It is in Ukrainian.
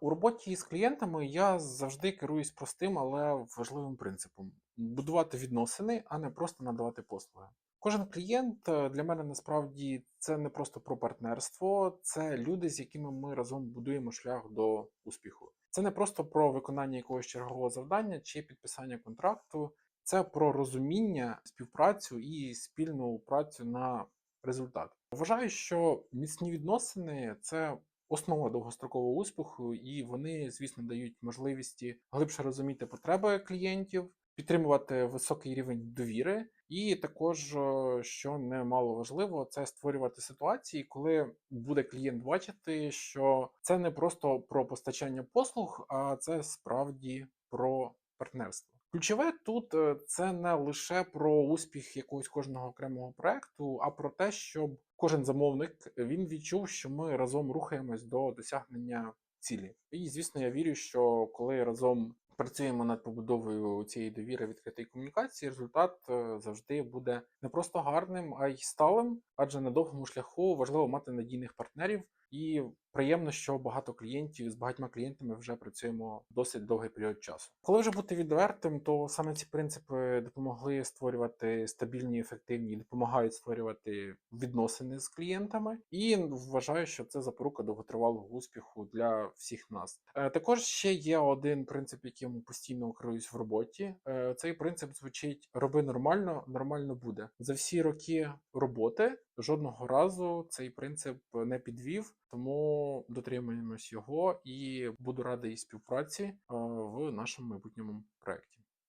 у роботі з клієнтами я завжди керуюсь простим, але важливим принципом: будувати відносини, а не просто надавати послуги. Кожен клієнт е, для мене насправді це не просто про партнерство, це люди, з якими ми разом будуємо шлях до успіху. Це не просто про виконання якогось чергового завдання чи підписання контракту, це про розуміння, співпрацю і спільну працю на результат. Вважаю, що міцні відносини це основа довгострокового успіху, і вони, звісно, дають можливості глибше розуміти потреби клієнтів, підтримувати високий рівень довіри, і також, що немало важливо, це створювати ситуації, коли буде клієнт бачити, що це не просто про постачання послуг, а це справді про партнерство. Ключове тут е, це не лише про успіх якогось кожного окремого проекту, а про те, щоб кожен замовник він відчув, що ми разом рухаємось до досягнення цілі. І звісно, я вірю, що коли разом працюємо над побудовою цієї довіри відкритої комунікації, результат е, завжди буде не просто гарним, а й сталим, адже на довгому шляху важливо мати надійних партнерів. І приємно, що багато клієнтів з багатьма клієнтами вже працюємо досить довгий період часу. Коли вже бути відвертим, то саме ці принципи допомогли створювати стабільні, ефективні, допомагають створювати відносини з клієнтами. І вважаю, що це запорука довготривалого успіху для всіх нас. Е, Також ще є один принцип, яким постійно керуюсь в роботі. Е, Цей принцип звучить: роби нормально, нормально буде за всі роки роботи. Жодного разу цей принцип не підвів, тому дотримуємось його і буду радий співпраці е, в нашому майбутньому проєкті.